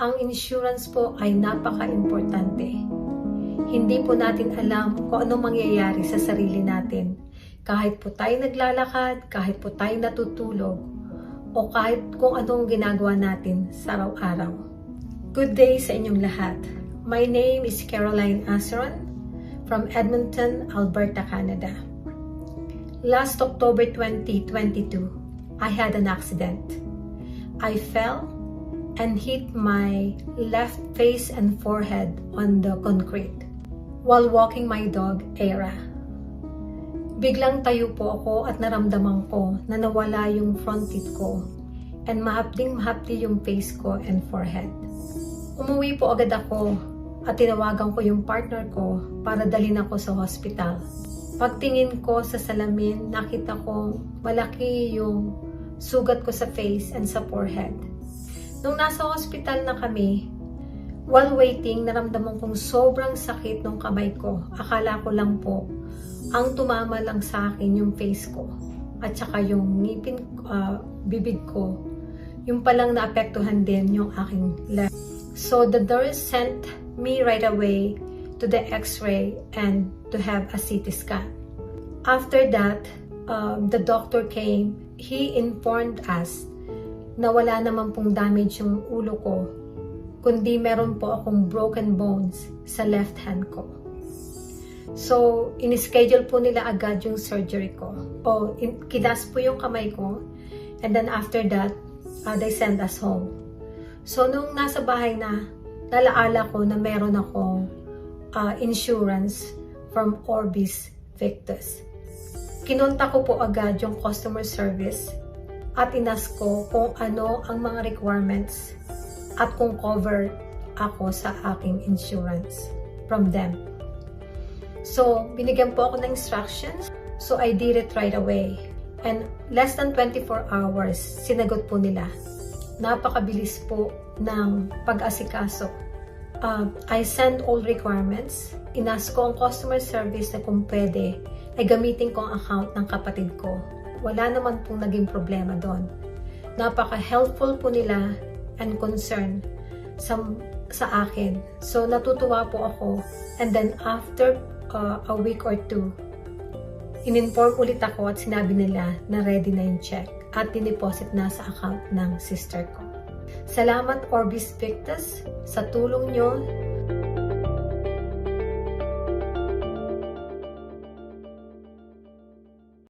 ang insurance po ay napaka-importante. Hindi po natin alam kung anong mangyayari sa sarili natin. Kahit po tayo naglalakad, kahit po tayo natutulog, o kahit kung anong ginagawa natin sa araw-araw. Good day sa inyong lahat. My name is Caroline Aseron from Edmonton, Alberta, Canada. Last October 2022, I had an accident. I fell and hit my left face and forehead on the concrete while walking my dog, Era. Biglang tayo po ako at naramdaman ko na nawala yung front teeth ko and mahapding mahapdi yung face ko and forehead. Umuwi po agad ako at tinawagan ko yung partner ko para dalhin ako sa hospital. Pagtingin ko sa salamin, nakita ko malaki yung sugat ko sa face and sa forehead. Nung nasa hospital na kami, while waiting, naramdaman kong sobrang sakit ng kamay ko. Akala ko lang po, ang tumama lang sa akin yung face ko at saka yung ngipin, ah, bibig ko. Yung palang naapektuhan din yung aking left. So the nurse sent me right away to the x-ray and to have a CT scan. After that, um, the doctor came. He informed us na wala naman pong damage yung ulo ko, kundi meron po akong broken bones sa left hand ko. So, in-schedule po nila agad yung surgery ko. O, in, kinas po yung kamay ko. And then after that, uh, they send us home. So, nung nasa bahay na, nalaala ko na meron akong uh, insurance from Orbis Victus. Kinunta ko po agad yung customer service at inas ko kung ano ang mga requirements at kung cover ako sa aking insurance from them. So, binigyan po ako ng instructions. So, I did it right away. And less than 24 hours, sinagot po nila. Napakabilis po ng pag-asikaso. Uh, I send all requirements. Inas ko ang customer service na kung pwede ay gamitin ko ang account ng kapatid ko. Wala naman pong naging problema doon. Napaka-helpful po nila and concern sa, sa akin. So, natutuwa po ako. And then, after uh, a week or two, in-inform ulit ako at sinabi nila na ready na yung check at dineposit na sa account ng sister ko. Salamat Orbis Victus sa tulong nyo